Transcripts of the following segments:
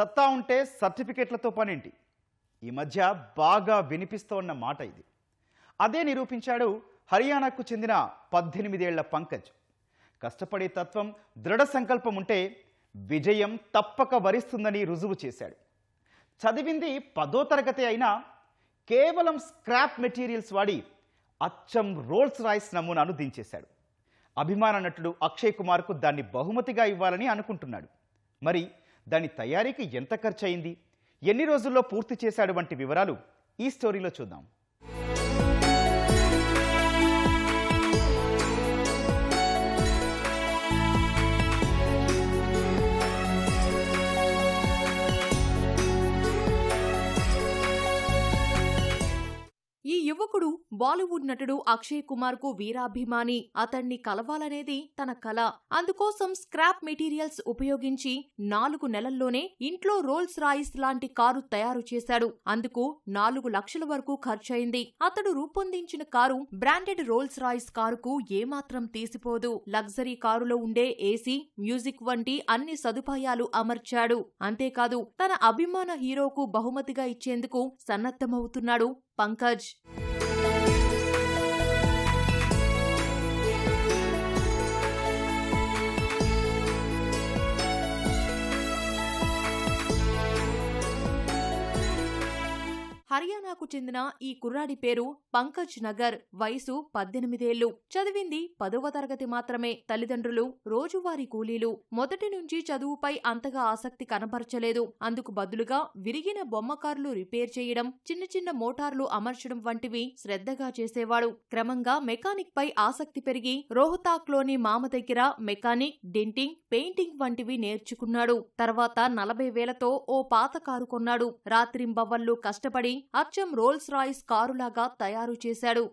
సత్తా ఉంటే సర్టిఫికెట్లతో పనేంటి? ఈ మధ్య బాగా వినిపిస్తోన్న మాట ఇది. అదే నిరూపించాడు హర్యానాకు చెందిన పద్దెనిమిదేళ్ళ పంకజ్. కష్టపడే తత్వం దృఢ సంకల్పం ఉంటే విజయం తప్పక వరిస్తుందని రుజువు చేశాడు. చదివింది పదో తరగతి అయినా కేవలం స్క్రాప్ మెటీరియల్స్ వాడి అచ్చం రోల్స్ రాయిస్ నమూనాను దించేశాడు. అభిమాన నటుడు అక్షయ్ కుమార్కు దాన్ని బహుమతిగా ఇవ్వాలని అనుకుంటున్నాడు. మరి దాని తయారీకి ఎంత ఖర్చు అయింది ఎన్ని రోజుల్లో పూర్తి చేశాడు వంటి వివరాలు ఈ స్టోరీలో చూద్దాం. యువకుడు బాలీవుడ్ నటుడు అక్షయ్ కుమార్కు వీరాభిమాని. అతన్ని కలవాలనేది తన కల. అందుకోసం స్క్రాప్ మెటీరియల్స్ ఉపయోగించి నాలుగు నెలల్లోనే ఇంట్లో రోల్స్ రాయిస్ లాంటి కారు తయారు చేశాడు. అందుకు నాలుగు లక్షల వరకు ఖర్చయింది. అతడు రూపొందించిన కారు బ్రాండెడ్ రోల్స్ రాయిస్ కారుకు ఏమాత్రం తీసిపోదు. లగ్జరీ కారులో ఉండే ఏసీ మ్యూజిక్ వంటి అన్ని సదుపాయాలు అమర్చాడు. అంతేకాదు తన అభిమాన హీరోకు బహుమతిగా ఇచ్చేందుకు సన్నద్ధమవుతున్నాడు పంకజ్. హర్యానాకు చెందిన ఈ కుర్రాడి పేరు పంకజ్ నగర్. వయసు పద్దెనిమిదేళ్ళు చదివింది పదవ తరగతి మాత్రమే. తల్లిదండ్రులు రోజువారీ కూలీలు. మొదటి నుంచి చదువుపై అంతగా ఆసక్తి కనపరచలేదు. అందుకు బదులుగా విరిగిన బొమ్మకార్లు రిపేర్ చేయడం చిన్న చిన్న మోటార్లు అమర్చడం వంటివి శ్రద్ధగా చేసేవాడు. క్రమంగా మెకానిక్ పై ఆసక్తి పెరిగి రోహతాక్లోని మామ దగ్గర మెకానిక్ డెంటింగ్ పెయింటింగ్ వంటివి నేర్చుకున్నాడు. తర్వాత నలభై వేలతో ఓ పాత కారు కొన్నాడు. రాత్రింబవళ్ళు కష్టపడి అచ్చం రోల్స్ రాయిస్ కారులాగా తయారు చేశాడు.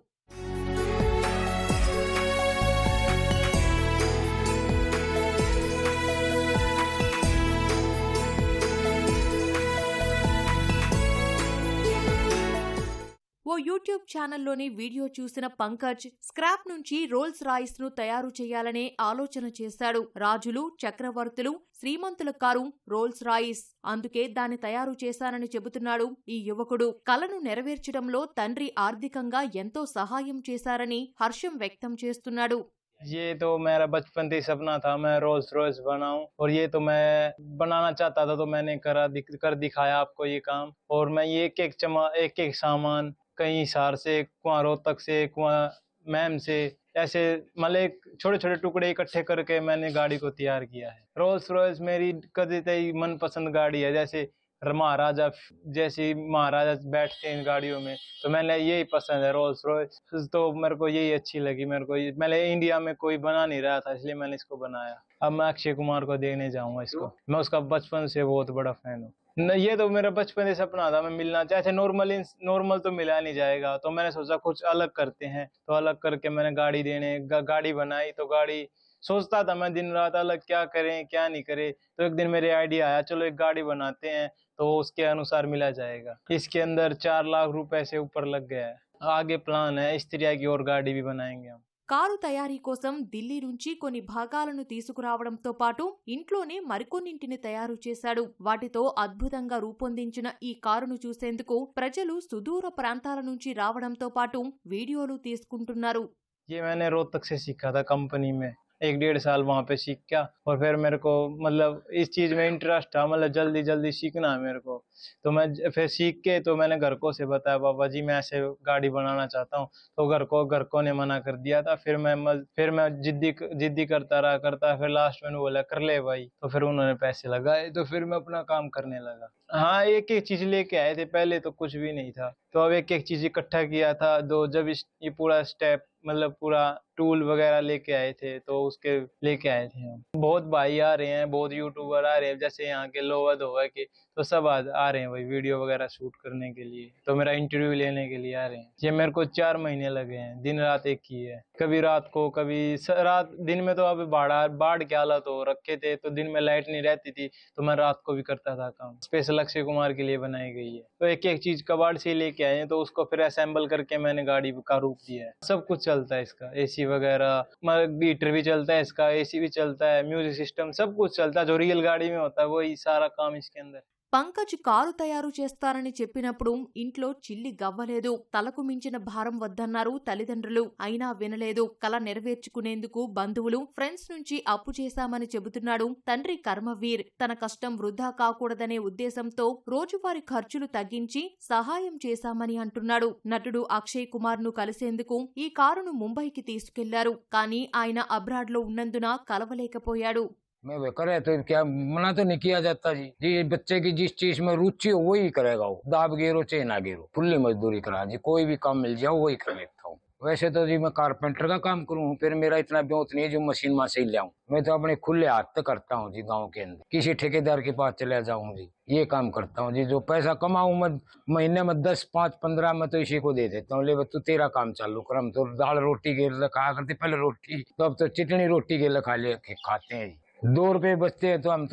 ఓ యూట్యూబ్ ఛానల్లోని వీడియో చూసిన పంకజ్ స్క్రాప్ నుంచి రోల్స్ రాయిస్ ను తయారు చేయాలనే ఆలోచన చేశాడు రాజులు చక్రవర్తులు శ్రీమంతుల కారు రోల్స్ రాయిస్ అందుకే దాన్ని తయారు చేశానని చెబుతున్నాడు ఈ యువకుడు కలను నెరవేర్చడంలో తండ్రి ఆర్థికంగా ఎంతో సహాయం చేశారని హర్షం వ్యక్తం చేస్తున్నాడు ये तो मेरा बचपन से ही सपना था मैं रोल्स रॉयस बनाऊं और ये तो मैं बनाना चाहता था तो मैंने करा दिख, कर दिखाया आपको ये काम और मैं ये एक एक चमा एक एक सामान कहीं हिसार से, कुआँ रोहतक से, कुआँ मैम से, ऐसे मतलब एक छोटे छोटे टुकड़े इकट्ठे करके मैंने गाड़ी को तैयार किया है। रोल्स रॉयस मेरी कभी मनपसंद गाड़ी है, जैसे महाराजा जैसे महाराजा बैठते हैं इन गाड़ियों में तो मैंने यही पसंद है रोल्स रॉयस तो मेरे को यही अच्छी लगी, मेरे को मैंने इंडिया में कोई बना नहीं रहा था, इसलिए मैंने इसको बनाया। अब मैं अक्षय कुमार को देखने जाऊँगा इसको। मैं उसका बचपन से बहुत बड़ा फ़ैन हूँ। न ये तो मेरा बचपन से सपना था मैं मिलना चाहे नॉर्मल नॉर्मल तो मिला नहीं जाएगा। तो मैंने सोचा कुछ अलग करते हैं तो अलग करके मैंने गाड़ी देने गा, गाड़ी बनाई तो गाड़ी सोचता था मैं दिन रात अलग क्या करें क्या नहीं करें। तो एक दिन मेरे आइडिया आया चलो एक गाड़ी बनाते हैं तो उसके अनुसार मिला जाएगा। इसके अंदर चार लाख रुपए से ऊपर लग गया है। आगे प्लान है इस तरह की और गाड़ी भी बनाएँगे हम। కారు తయారీ కోసం ఢిల్లీ నుంచి కొన్ని భాగాలను తీసుకురావడంతో పాటు ఇంట్లోనే మరికొన్నింటిని తయారు చేశాడు వాటితో అద్భుతంగా రూపొందించిన ఈ కారును చూసేందుకు ప్రజలు సుదూర ప్రాంతాల నుంచి రావడంతో పాటు వీడియోలు తీసుకుంటున్నారు ये मैंने रोहतक से सीखा था कंपनी में एक डेढ़ साल वहाँ पे सीख गया और फिर मेरे को मतलब इस चीज़ में इंटरेस्ट था मतलब जल्दी जल्दी सीखना है मेरे को। तो मैं फिर सीख के तो मैंने घर को से बताया, बाबा जी, मैं ऐसे गाड़ी बनाना चाहता हूँ। तो घर को घर को ने मना कर दिया था। फिर मैं फिर मैं जिद्दी जिद्दी करता रहा, करता फिर लास्ट में बोला, कर ले भाई। तो फिर उन्होंने पैसे लगाए तो फिर मैं अपना काम करने लगा। हाँ एक एक चीज़ लेके आए थे, पहले तो कुछ भी नहीं था। तो अब एक एक चीज़ इकट्ठा किया था दो जब इस ये पूरा स्टेप मतलब पूरा टूल वगैरह लेके आए थे तो उसके लेके आए थे हम। बहुत भाई आ रहे हैं बहुत यूट्यूबर आ रहे हैं जैसे यहाँ के लोवद हो के तो सब आ, आ रहे हैं भाई वीडियो वगैरह शूट करने के लिए। तो मेरा इंटरव्यू लेने के लिए आ रहे हैं। ये मेरे को चार महीने लगे हैं दिन रात एक ही है। कभी रात को कभी रात दिन में तो अब बाढ़ बाढ़ के हालत हो रखे थे तो दिन में लाइट नहीं रहती थी तो मैं रात को भी करता था काम। स्पेशल अक्षय कुमार के लिए बनाई गई है। तो एक एक चीज़ कबाड़ से लेके आए हैं तो उसको फिर असेंबल करके मैंने गाड़ी का रूप दिया है। सब कुछ चलता है इसका। एसी वगैरह बीटर भी चलता है इसका एसी भी चलता है म्यूज़िक सिस्टम सब कुछ चलता है, जो रियल गाड़ी में होता है, वही सारा काम इसके अंदर। పంకజ్ కారు తయారు చేస్తారని చెప్పినప్పుడు ఇంట్లో చిల్లి గవ్వలేదు. తలకు మించిన భారం వద్దన్నారు తల్లిదండ్రులు. అయినా వినలేదు. కల నెరవేర్చుకునేందుకు బంధువులు ఫ్రెండ్స్ నుంచి అప్పు చేశామని చెబుతున్నాడు తండ్రి కర్మవీర్. తన కష్టం వృధా కాకూడదనే ఉద్దేశంతో రోజువారీ ఖర్చులు తగ్గించి సహాయం చేశామని అంటున్నాడు. నటుడు అక్షయ్ కుమార్ను కలిసేందుకు ఈ కారును ముంబైకి తీసుకెళ్ళారు. కానీ ఆయన అబ్రాడ్లో ఉన్నందున కలవలేకపోయాడు. मैं वो करे तो क्या मना तो नहीं किया जाता जी। जी बच्चे की जिस चीज़ में रुचि हो, वही करेगा वो। दाब गेरो चाहे ना गेरो, फुल्ली मजदूरी करा जी। कोई भी काम मिल जाओ वही कर लेता हूँ। वैसे तो जी, मैं कारपेंटर का काम करूँ, फिर मेरा इतना ब्योत नहीं है जो मशीन में से ही मैं तो अपने खुले हाथ से करता हूँ जी, गाँव के अंदर। किसी ठेकेदार के पास चले जाऊँ जी, ये काम करता हूँ जी। जो पैसा कमाऊं, मैं महीने में दस, पाँच, पंद्रह में तो इसी को दे देता हूँ। ले तू तेरा काम चालू कर, हम तो दाल रोटी के खाया करते पहले रोटी तो अब तो चिटनी रोटी के खा ले खाते हैं जी। దో రూపాయి బస్తే హమ్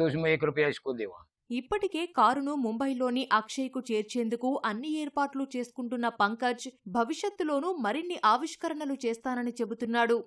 రూపాయ ఇప్పటికే కారును ముంబైలోని అక్షయ్కు చేర్చేందుకు అన్ని ఏర్పాట్లు చేసుకుంటున్న పంకజ్ భవిష్యత్తులోనూ మరిన్ని ఆవిష్కరణలు చేస్తానని చెబుతున్నాడు.